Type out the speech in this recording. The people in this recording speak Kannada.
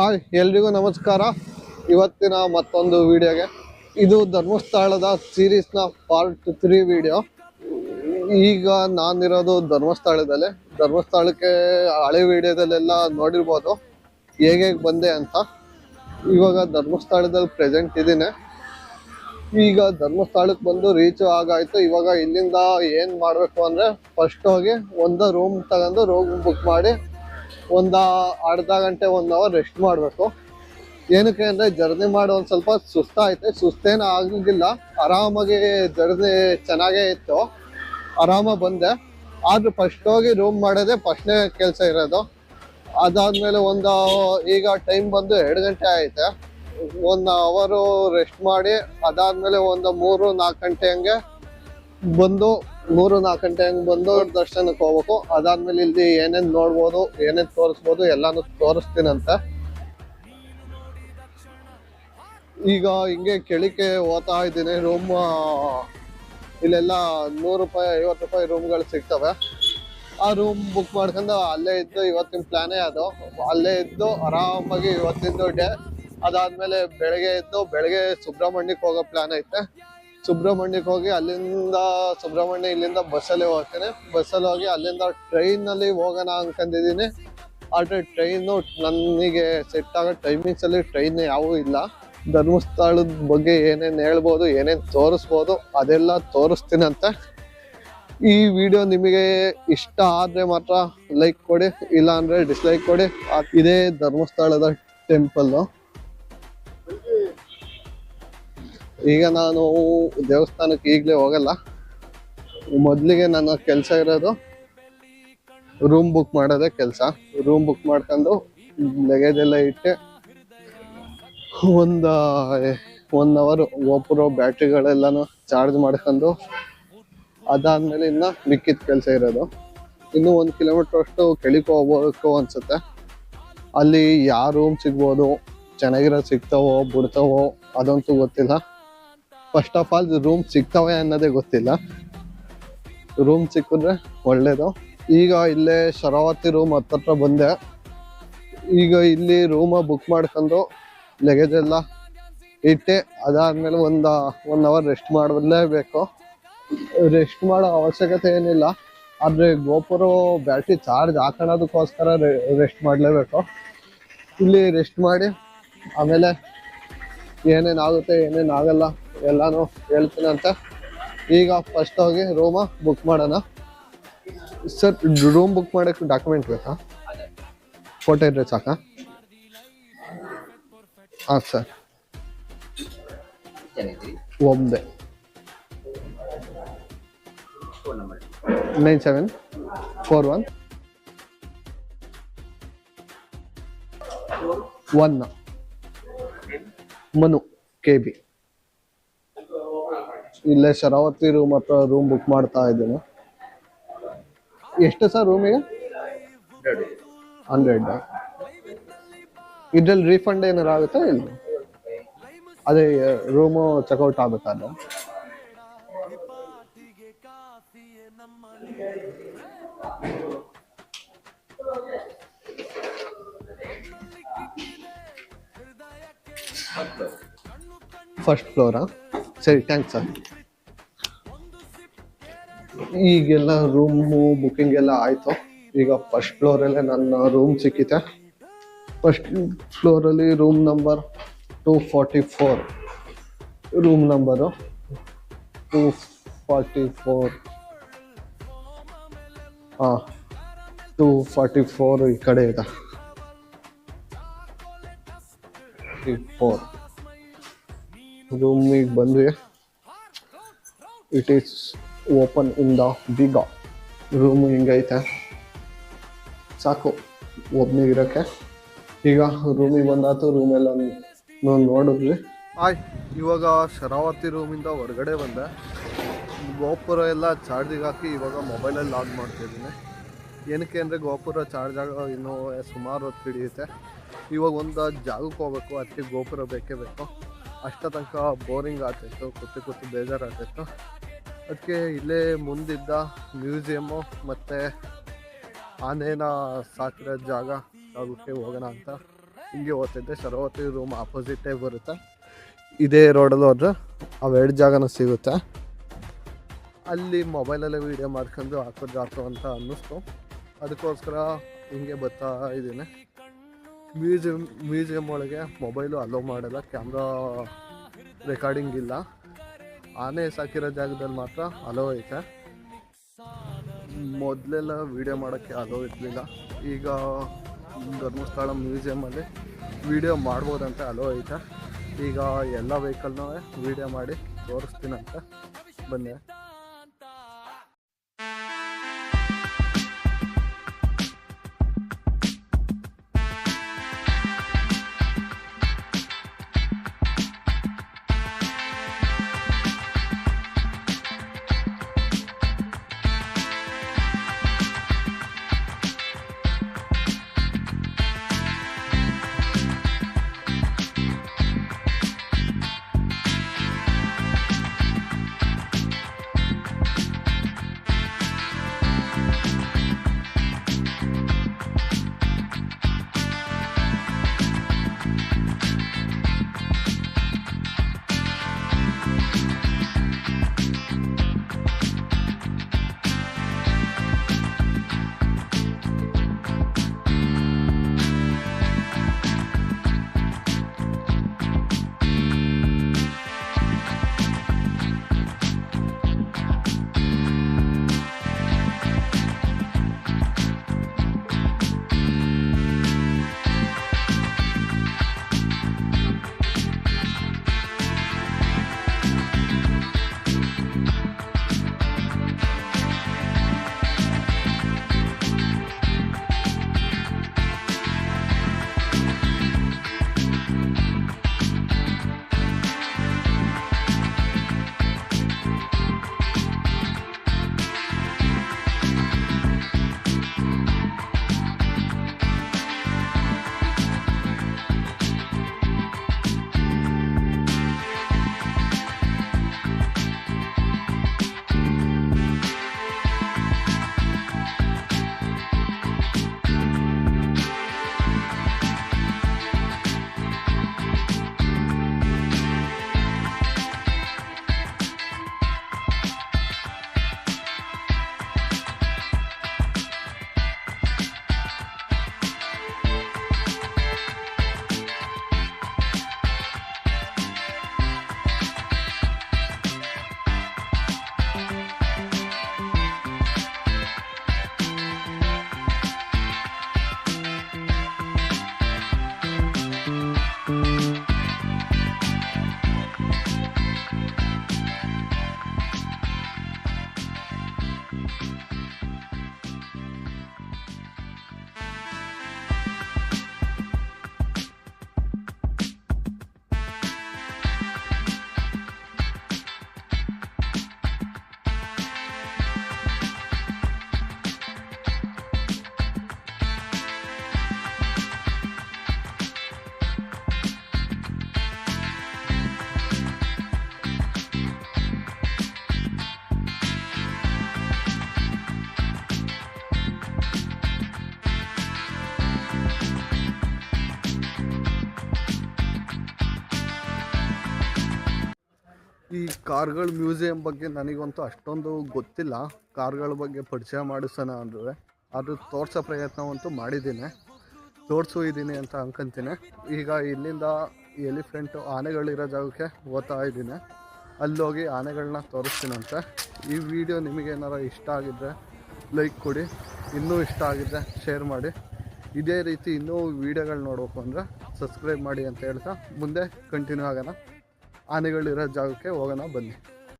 ಹಾಯ್, ಎಲ್ರಿಗೂ ನಮಸ್ಕಾರ. ಇವತ್ತಿನ ಮತ್ತೊಂದು ವಿಡಿಯೋಗೆ. ಇದು ಧರ್ಮಸ್ಥಳದ ಸೀರೀಸ್ನ ಪಾರ್ಟ್ ತ್ರೀ ವಿಡಿಯೋ ಈಗ ನಾನಿರೋದು ಧರ್ಮಸ್ಥಳದಲ್ಲಿ. ಧರ್ಮಸ್ಥಳಕ್ಕೆ ಹಳೆ ವಿಡಿಯೋದಲ್ಲೆಲ್ಲ ನೋಡಿರ್ಬೋದು. ಹೇಗೆ ಬಂದೆ ಅಂತ. ಇವಾಗ ಧರ್ಮಸ್ಥಳದಲ್ಲಿ ಪ್ರೆಸೆಂಟ್ ಇದ್ದೀನಿ. ಈಗ ಧರ್ಮಸ್ಥಳಕ್ಕೆ ಬಂದು ರೀಚ್ ಆಗಾಯಿತು. ಇವಾಗ ಇಲ್ಲಿಂದ ಏನು ಮಾಡಬೇಕು ಅಂದರೆ ಫಸ್ಟ್ ಹೋಗಿ ಒಂದು ರೂಮ್ ತಗೊಂಡು ರೂಮ್ ಬುಕ್ ಮಾಡಿ ಒಂದು ಅರ್ಧ ಗಂಟೆ ಒನ್ ಅವರ್ ರೆಸ್ಟ್ ಮಾಡಬೇಕು. ಏನಕ್ಕೆ ಅಂದರೆ ಜರ್ನಿ ಮಾಡಿ ಒಂದು ಸ್ವಲ್ಪ ಸುಸ್ತಾಯ್ತು, ಸುಸ್ತೇನೂ ಆಗಂಗಿಲ್ಲ ಆರಾಮಾಗಿ ಜರ್ನಿ ಚೆನ್ನಾಗೇ ಇತ್ತು. ಆರಾಮಾಗಿ ಬಂದೆ. ಆದ್ರೂ ಫಸ್ಟ್ ಹೋಗಿ ರೂಮ್ ಮಾಡೋದೇ ಫಸ್ಟ್ನೇ ಕೆಲಸ ಇರೋದು. ಅದಾದ್ಮೇಲೆ ಒಂದು ಈಗ ಟೈಮ್ ಬಂದು ಎರಡು ಗಂಟೆ ಆಯ್ತೆ. ಒಂದು ಅವರು ರೆಸ್ಟ್ ಮಾಡಿ, ಅದಾದ್ಮೇಲೆ ಒಂದು ಮೂರು ನಾಲ್ಕು ಗಂಟೆ ಹಂಗೆ ಬಂದು ಮೂರು ನಾಲ್ಕು ಗಂಟೆ ಹಂಗೆ ಬಂದು ದರ್ಶನಕ್ಕೆ ಹೋಗ್ಬೇಕು. ಅದಾದ್ಮೇಲೆ ಇಲ್ಲಿ ಏನೇನು ನೋಡ್ಬೋದು, ಏನೇನು ತೋರಿಸ್ಬೋದು ಎಲ್ಲಾನು ತೋರಿಸ್ತೀನಂತೆ. ಈಗ ಹಿಂಗೆ ಕೆಳಕ್ಕೆ ಹೋಗ್ತಾ ಇದ್ದೀನಿ. ರೂಮ್ ಇಲ್ಲೆಲ್ಲ ನೂರು ರೂಪಾಯಿ, ಐವತ್ತು ರೂಪಾಯಿ ರೂಮ್ಗಳು ಸಿಗ್ತವೆ. ಆ ರೂಮ್ ಬುಕ್ ಮಾಡ್ಕೊಂಡು ಅಲ್ಲೇ ಇದ್ದು ಇವತ್ತಿನ ಪ್ಲಾನೇ ಅದು. ಅಲ್ಲೇ ಇದ್ದು ಆರಾಮಾಗಿ ಇವತ್ತಿಂದು ಡೇ ಅದಾದ್ಮೇಲೆ ಬೆಳಗ್ಗೆ ಇದ್ದು ಬೆಳಗ್ಗೆ ಸುಬ್ರಹ್ಮಣ್ಯಕ್ಕೆ ಹೋಗೋ ಪ್ಲಾನ್ ಐತೆ. ಸುಬ್ರಹ್ಮಣ್ಯಕ್ಕೆ ಹೋಗಿ ಅಲ್ಲಿಂದ ಸುಬ್ರಹ್ಮಣ್ಯ ಇಲ್ಲಿಂದ ಬಸ್ಸಲ್ಲಿ ಹೋಗ್ತೇನೆ. ಬಸ್ಸಲ್ಲಿ ಹೋಗಿ ಅಲ್ಲಿಂದ ಟ್ರೈನಲ್ಲಿ ಹೋಗೋಣ ಅನ್ಕೊಂಡಿದ್ದೀನಿ ಆದರೆ ಟ್ರೈನು ನನಗೆ ಸೆಟ್ ಆಗೋ ಟೈಮಿಂಗ್ಸ್ ಅಲ್ಲಿ ಟ್ರೈನ್ ಯಾವೂ ಇಲ್ಲ. ಧರ್ಮಸ್ಥಳದ ಬಗ್ಗೆ ಏನೇನು ಹೇಳ್ಬೋದು, ಏನೇನು ತೋರಿಸ್ಬೋದು, ಅದೆಲ್ಲ ತೋರಿಸ್ತೀನಂತೆ. ಈ ವಿಡಿಯೋ ನಿಮಗೆ ಇಷ್ಟ ಆದರೆ ಮಾತ್ರ ಲೈಕ್ ಕೊಡಿ ಇಲ್ಲ ಅಂದ್ರೆ ಡಿಸ್ಲೈಕ್ ಕೊಡಿ. ಇದೇ ಧರ್ಮಸ್ಥಳದ ಟೆಂಪಲ್ಲು ಈಗ ನಾನು ದೇವಸ್ಥಾನಕ್ಕೆ ಈಗಲೇ ಹೋಗಲ್ಲ. ಮೊದಲಿಗೆ ನನ್ನ ಕೆಲಸ ಇರೋದು ರೂಮ್ ಬುಕ್ ಮಾಡೋದೇ ಕೆಲಸ. ರೂಮ್ ಬುಕ್ ಮಾಡ್ಕೊಂಡು ಲಗೇಜ್ ಎಲ್ಲ ಇಟ್ಟು ಒಂದು ಒನ್ ಅವರ್ ಒಬ್ಬರು ಬ್ಯಾಟ್ರಿಗಳೆಲ್ಲನೂ ಚಾರ್ಜ್ ಮಾಡ್ಕೊಂಡು ಅದಾದ್ಮೇಲೆ ಇನ್ನ ಮಿಕ್ಕಿದ ಕೆಲಸ ಇರೋದು. ಇನ್ನು ಒಂದು ಕಿಲೋಮೀಟ್ರ್ ಅಷ್ಟು ಕೆಳಕ್ಕೆ ಹೋಗ್ಬೇಕು ಅನ್ಸುತ್ತೆ. ಅಲ್ಲಿ ಯಾವ ರೂಮ್ ಸಿಗ್ಬೋದು ಚೆನ್ನಾಗಿರೋ ಸಿಗ್ತಾವೋ, ಬಿಡ್ತಾವೋ, ಅದಂತೂ ಗೊತ್ತಿಲ್ಲ. ಫಸ್ಟ್ ಆಫ್ ಆಲ್ ರೂಮ್ ಸಿಗ್ತವೆ ಅನ್ನೋದೇ ಗೊತ್ತಿಲ್ಲ. ರೂಮ್ ಸಿಕ್ಕಿದ್ರೆ ಒಳ್ಳೇದು. ಈಗ ಇಲ್ಲೇ ಶರಾವತಿ ರೂಮ್ ಹತ್ತತ್ರ ಬಂದೆ. ಈಗ ಇಲ್ಲಿ ರೂಮ ಬುಕ್ ಮಾಡ್ಕೊಂಡು ಲಗೇಜ್ ಎಲ್ಲ ಇಟ್ಟೆ. ಅದಾದ್ಮೇಲೆ ಒಂದು ಒನ್ ಅವರ್ ರೆಸ್ಟ್ ಮಾಡಲೇಬೇಕು. ರೆಸ್ಟ್ ಮಾಡೋ ಅವಶ್ಯಕತೆ ಏನಿಲ್ಲ. ಆದ್ರೆ ಗೋಪುರ ಬ್ಯಾಟ್ರಿ ಚಾರ್ಜ್ ಹಾಕೋಣೋದಕ್ಕೋಸ್ಕರ ರೆಸ್ಟ್ ಮಾಡಲೇಬೇಕು. ಇಲ್ಲಿ ರೆಸ್ಟ್ ಮಾಡಿ ಆಮೇಲೆ ಏನೇನಾಗುತ್ತೆ ಆಗುತ್ತೆ ಏನೇನು ಆಗಲ್ಲ ಎಲ್ಲಾನು ಹೇಳ್ತೀನಂತ ಈಗ ಫಸ್ಟ್ ಹೋಗಿ ರೂಮ ಬುಕ್ ಮಾಡೋಣ. ಸರ್ ರೂಮ್ ಬುಕ್ ಮಾಡೋಕ್ಕೆ ಡಾಕ್ಯುಮೆಂಟ್ ಬೇಕಾ? ಫೋಟೋ ಇದ್ರೆ ಸಾಕಾ? ಹಾಂ ಸರ್ ಒಂದೇ. Nine seven four one one Manu K B ಇಲ್ಲೇ ಶರಾವತಿ ರೂಮ್ ಹತ್ರ ರೂಮ್ ಬುಕ್ ಮಾಡ್ತಾ ಇದ್ದೀನಿ. ಎಷ್ಟು ಸರ್ ರೂಮಿಗೆ ಹಂಡ್ರೆಡ್ ಇದ್ರಲ್ಲಿ ರೀಫಂಡ್ ಏನಾರು ಆಗುತ್ತಾ ಇಲ್ಲ ಅದೇ ರೂಮು ಚೆಕ್ಔಟ್ ಆಗುತ್ತಲ್ಲ ಫಸ್ಟ್ ಫ್ಲೋರಾ ಸರಿ ಥ್ಯಾಂಕ್ಸ್ ಸರ್ ಈಗೆಲ್ಲ ರೂಮು ಬುಕ್ಕಿಂಗ್ ಎಲ್ಲ ಆಯಿತು. ಈಗ ಫಸ್ಟ್ ಫ್ಲೋರಲ್ಲೇ ನನ್ನ ರೂಮ್ ಸಿಕ್ಕಿದೆ first ಫ್ಲೋರಲ್ಲಿ room number two forty four room number two forty four ಹಾಂ ಟೂ ಫಾರ್ಟಿ ಫೋರ್ ಈ ಕಡೆ ಇದೆ. ಫೋರ್ ರೂಮಿಗೆ ಬಂದ್ವಿ. It is open in the big room ಹಿಂಗೈತೆ? ಸಾಕು ಒಬ್ನಿಗೆ ಇರೋಕ್ಕೆ ಈಗ ರೂಮಿಗೆ ಬಂದಾಯ್ತು ರೂಮೆಲ್ಲ ನಾವು ನೋಡಿದ್ವಿ. ಆಯ್ ಇವಾಗ ಶರಾವತಿ ರೂಮಿಂದ ಹೊರಗಡೆ ಬಂದೆ. ಗೋಪುರ ಎಲ್ಲ ಚಾರ್ಜಿಗೆ ಹಾಕಿ ಇವಾಗ ಮೊಬೈಲಲ್ಲಿ ಲಾಗ್ ಮಾಡ್ತಿದ್ದೀನಿ ಏನಕ್ಕೆ ಅಂದರೆ ಗೋಪುರ ಚಾರ್ಜ್ ಆಗೋ ಇನ್ನೂ ಸುಮಾರು ಹೊತ್ತು ಹಿಡಿಯುತ್ತೆ. ಇವಾಗ ಒಂದು ಜಾಗಕ್ಕೆ ಹೋಗ್ಬೇಕು ಅದಕ್ಕೆ ಗೋಪುರ ಬೇಕೇ ಬೇಕು. ಅಷ್ಟ ತನಕ ಬೋರಿಂಗ್ ಆಗ್ತಿತ್ತು ಕೂತು ಕೂತು ಬೇಜಾರಾಗ್ತಿತ್ತು ಅದಕ್ಕೆ ಇಲ್ಲೇ ಮುಂದಿದ್ದ ಮ್ಯೂಸಿಯಮ್ಮು ಮತ್ತು ಆನೇನ ಸಾಕಿರೋ ಜಾಗ ಜಾಗಕ್ಕೆ ಹೋಗೋಣ ಅಂತ ಹಿಂಗೆ ಓದ್ತಿದ್ದೆ. ಶರಾವತಿ ರೂಮ್ ಆಪೋಸಿಟೇ ಬರುತ್ತೆ. ಇದೇ ರೋಡಲ್ಲಿ ಹೋದ್ರೆ ಅವೆರಡು ಜಾಗನೂ ಸಿಗುತ್ತೆ. ಅಲ್ಲಿ ಮೊಬೈಲಲ್ಲೇ ವೀಡಿಯೋ ಮಾಡ್ಕೊಂಡು ಹಾಕೋದು ಹಾಕೋ ಅಂತ ಅನ್ನಿಸ್ತು. ಅದಕ್ಕೋಸ್ಕರ ಹಿಂಗೆ ಬರ್ತಾ ಇದ್ದೀನಿ. ಮ್ಯೂಸಿಯಮ್ ಮ್ಯೂಸಿಯಮ್ ಒಳಗೆ ಮೊಬೈಲು ಅಲೋ ಮಾಡಲ್ಲ ಕ್ಯಾಮ್ರಾ ರೆಕಾರ್ಡಿಂಗ್ ಇಲ್ಲ. ಆನೆ ಸಾಕಿರೋ ಜಾಗದಲ್ಲಿ ಮಾತ್ರ ಅಲೋ ಐತೆ. ಮೊದಲೆಲ್ಲ ವೀಡಿಯೋ ಮಾಡೋಕ್ಕೆ ಅಲೋ ಇರಲಿಲ್ಲ. ಈಗ ಧರ್ಮಸ್ಥಳ ಮ್ಯೂಸಿಯಮಲ್ಲಿ ವೀಡಿಯೋ ಮಾಡ್ಬೋದಂತೆ ಅಲೋ ಐತೆ. ಈಗ ಎಲ್ಲ ವೆಹಿಕಲ್ನೂ ವೀಡಿಯೋ ಮಾಡಿ ತೋರಿಸ್ತೀನಂತೆ. ಬನ್ನಿ. ಈ ಕಾರ್ಗಳ ಮ್ಯೂಸಿಯಂ ಬಗ್ಗೆ ನನಗಂತೂ ಅಷ್ಟೊಂದು ಗೊತ್ತಿಲ್ಲ. ಕಾರ್ಗಳ ಬಗ್ಗೆ ಪರಿಚಯ ಮಾಡಿಸೋಣ ಅಂದರೆ ಅದು ತೋರಿಸೋ ಪ್ರಯತ್ನವಂತೂ ಮಾಡಿದ್ದೀನಿ. ತೋರಿಸು ಇದ್ದೀನಿ ಅಂತ ಅನ್ಕೊಂತೀನಿ. ಈಗ ಇಲ್ಲಿಂದ ಎಲಿಫೆಂಟು ಆನೆಗಳಿರೋ ಜಾಗಕ್ಕೆ ಓದ್ತಾ ಇದ್ದೀನಿ. ಅಲ್ಲೋಗಿ ಆನೆಗಳನ್ನ ತೋರಿಸ್ತೀನಂತೆ. ಈ ವಿಡಿಯೋ ನಿಮಗೇನಾರ ಇಷ್ಟ ಆಗಿದ್ದರೆ ಲೈಕ್ ಕೊಡಿ. ಇನ್ನೂ ಇಷ್ಟ ಆಗಿದ್ದರೆ ಶೇರ್ ಮಾಡಿ. ಇದೇ ರೀತಿ ಇನ್ನೂ ವೀಡಿಯೋಗಳು ನೋಡಬೇಕು ಅಂದರೆ ಸಬ್ಸ್ಕ್ರೈಬ್ ಮಾಡಿ ಅಂತ ಹೇಳ್ತಾ ಮುಂದೆ ಕಂಟಿನ್ಯೂ ಆಗೋಣ. ಆನೆಗಳಿರೋ ಜಾಗಕ್ಕೆ ಹೋಗೋಣ ಬನ್ನಿ.